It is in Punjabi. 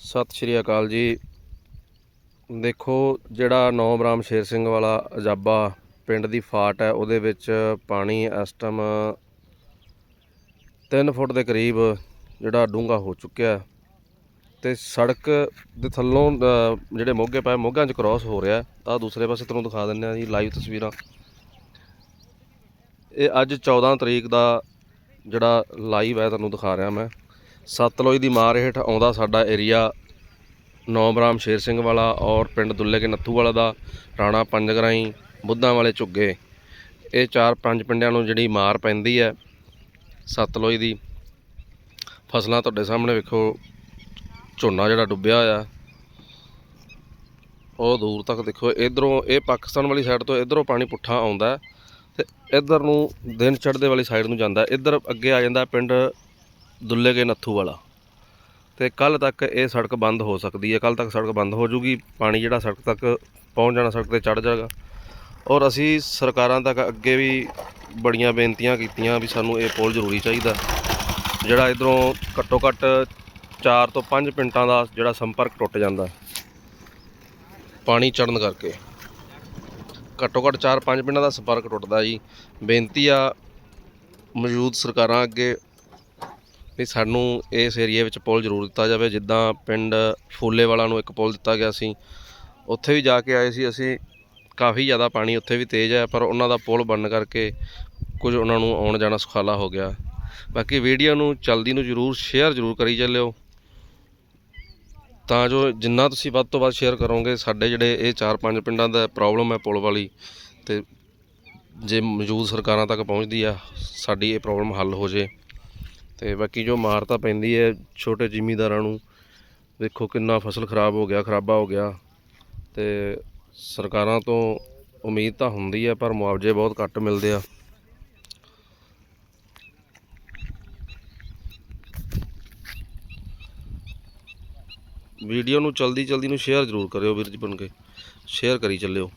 ਸਤਿ ਸ਼੍ਰੀ ਅਕਾਲ ਜੀ। ਦੇਖੋ, ਜਿਹੜਾ ਨੌ ਬਰਾਮ ਸ਼ੇਰ ਸਿੰਘ ਵਾਲਾ ਅਜਾਬਾ ਪਿੰਡ ਦੀ ਫਾਟ ਹੈ, ਉਹਦੇ ਵਿੱਚ ਪਾਣੀ ਇਸ ਟਾਈਮ 3 ਫੁੱਟ ਦੇ ਕਰੀਬ ਜਿਹੜਾ ਡੂੰਘਾ ਹੋ ਚੁੱਕਿਆ ਹੈ ਤੇ ਸੜਕ ਦੇ ਥੱਲੋਂ ਜਿਹੜੇ ਮੋਗੇ ਪਏ ਮੋਗਾਂ 'ਚ ਕ੍ਰਾਸ ਹੋ ਰਿਹਾ ਤਾਂ ਦੂਸਰੇ ਪਾਸੇ ਤੁਹਾਨੂੰ ਦਿਖਾ ਦਿੰਦੇ ਆ ਜੀ ਲਾਈਵ ਤਸਵੀਰਾਂ। ਇਹ ਅੱਜ 14 ਤਰੀਕ ਦਾ ਜਿਹੜਾ ਲਾਈਵ ਹੈ, ਤੁਹਾਨੂੰ ਦਿਖਾ ਰਿਹਾ ਮੈਂ। ਸਤਲੁਜ ਦੀ ਮਾਰ ਹੇਠ ਆਉਂਦਾ ਸਾਡਾ ਏਰੀਆ ਨੌਬਰਾਮ ਸ਼ੇਰ ਸਿੰਘ ਵਾਲਾ ਔਰ ਪਿੰਡ ਦੁੱਲੇ ਕੇ ਨੱਥੂ ਵਾਲਾ ਦਾ, ਰਾਣਾ ਪੰਜਗਰਾਈ ਬੁੱਧਾਂ ਵਾਲੇ ਝੁੱਗੇ। ਇਹ ਚਾਰ ਪੰਜ ਪਿੰਡਾਂ ਨੂੰ ਜਿਹੜੀ ਮਾਰ ਪੈਂਦੀ ਹੈ ਸਤਲੁਜ ਦੀ। ਫਸਲਾਂ ਤੁਹਾਡੇ ਸਾਹਮਣੇ ਵੇਖੋ, ਝੋਨਾ ਜਿਹੜਾ ਡੁੱਬਿਆ ਹੋਇਆ। ਉਹ ਦੂਰ ਤੱਕ ਦੇਖੋ, ਇਧਰੋਂ ਇਹ ਪਾਕਿਸਤਾਨ ਵਾਲੀ ਸਾਈਡ ਤੋਂ ਇਧਰੋਂ ਪਾਣੀ ਪੁੱਠਾ ਆਉਂਦਾ ਹੈ ਤੇ ਇਧਰ ਨੂੰ ਦਿਨ ਚੜ੍ਹਦੇ ਵਾਲੀ ਸਾਈਡ ਨੂੰ ਜਾਂਦਾ ਇਧਰ ਅੱਗੇ ਆ ਜਾਂਦਾ ਪਿੰਡ ਦੁੱਲੇ ਕੇ ਨੱਥੂ ਵਾਲਾ। ਤੇ ਕੱਲ ਤੱਕ ਇਹ ਸੜਕ ਬੰਦ ਹੋ ਸਕਦੀ ਹੈ। ਕੱਲ ਤੱਕ ਸੜਕ ਬੰਦ ਹੋ ਜੂਗੀ। ਪਾਣੀ ਜਿਹੜਾ ਸੜਕ ਤੱਕ ਪਹੁੰਚ ਜਾਣਾ, ਸੜਕ ਤੇ ਚੜ ਜਾਏਗਾ। ਔਰ ਅਸੀਂ ਸਰਕਾਰਾਂ ਤੱਕ ਅੱਗੇ ਵੀ ਬੜੀਆਂ ਬੇਨਤੀਆਂ ਕੀਤੀਆਂ ਵੀ ਸਾਨੂੰ ਇਹ ਪੁਲ ਜ਼ਰੂਰੀ ਚਾਹੀਦਾ। ਜਿਹੜਾ ਇਧਰੋਂ ਘੱਟੋ ਘੱਟ 4 ਤੋਂ 5 ਪਿੰਟਾਂ ਦਾ ਜਿਹੜਾ ਸੰਪਰਕ ਟੁੱਟ ਜਾਂਦਾ। ਪਾਣੀ ਚੜਨ ਕਰਕੇ। ਘੱਟੋ ਘੱਟ 4-5 ਪਿੰਡਾਂ ਦਾ ਸੰਪਰਕ ਟੁੱਟਦਾ ਜੀ। ਬੇਨਤੀ ਆ ਮੌਜੂਦ ਸਰਕਾਰਾਂ ਅੱਗੇ ਵੀ ਸਾਨੂੰ ਇਸ ਏਰੀਏ ਵਿੱਚ ਪੁਲ ਜ਼ਰੂਰ ਦਿੱਤਾ ਜਾਵੇ, ਜਿੱਦਾਂ ਪਿੰਡ ਫੂਲੇ ਵਾਲਾ ਨੂੰ ਇੱਕ ਪੁਲ ਦਿੱਤਾ ਗਿਆ ਸੀ। ਉੱਥੇ ਵੀ ਜਾ ਕੇ ਆਏ ਸੀ ਅਸੀਂ। ਕਾਫੀ ਜ਼ਿਆਦਾ ਪਾਣੀ ਉੱਥੇ ਵੀ ਤੇਜ਼ ਹੈ, ਪਰ ਉਹਨਾਂ ਦਾ ਪੁਲ ਬਣਨ ਕਰਕੇ ਕੁਝ ਉਹਨਾਂ ਨੂੰ ਆਉਣ ਜਾਣਾ ਸੁਖਾਲਾ ਹੋ ਗਿਆ। ਬਾਕੀ ਵੀਡੀਓ ਨੂੰ, ਚਲਦੀ ਨੂੰ ਜ਼ਰੂਰ ਸ਼ੇਅਰ ਜ਼ਰੂਰ ਕਰੀ ਚੱਲਿਓ। ਤਾਂ ਜੋ ਜਿੰਨਾ ਤੁਸੀਂ ਵੱਧ ਤੋਂ ਵੱਧ ਸ਼ੇਅਰ ਕਰੋਗੇ, ਸਾਡੇ ਜਿਹੜੇ ਇਹ ਚਾਰ ਪੰਜ ਪਿੰਡਾਂ ਦਾ ਪ੍ਰੋਬਲਮ ਹੈ ਪੁਲ ਵਾਲੀ, ਤੇ ਜੇ ਮੌਜੂਦ ਸਰਕਾਰਾਂ ਤੱਕ ਪਹੁੰਚਦੀ ਆ ਸਾਡੀ ਇਹ ਪ੍ਰੋਬਲਮ ਹੱਲ ਹੋ ਜੇ। ਤੇ ਬਾਕੀ ਜੋ ਮਾਰ ਤਾਂ ਪੈਂਦੀ ਹੈ, ਛੋਟੇ ਜ਼ਿਮੀਂਦਾਰਾਂ ਨੂੰ, ਦੇਖੋ ਕਿੰਨਾ ਫਸਲ ਖਰਾਬ ਹੋ ਗਿਆ, ਖਰਾਬਾ ਹੋ ਗਿਆ ਤੇ ਸਰਕਾਰਾਂ ਤੋਂ ਉਮੀਦ ਤਾਂ ਹੁੰਦੀ ਹੈ, ਪਰ ਮੁਆਵਜ਼ੇ ਬਹੁਤ ਘੱਟ ਮਿਲਦੇ ਆ। ਵੀਡੀਓ ਨੂੰ ਜਲਦੀ ਜਲਦੀ ਨੂੰ ਸ਼ੇਅਰ ਜ਼ਰੂਰ ਕਰਿਓ ਵੀਰ ਜੀ ਬਣ ਕੇ, ਸ਼ੇਅਰ ਕਰੀ ਚੱਲਿਓ।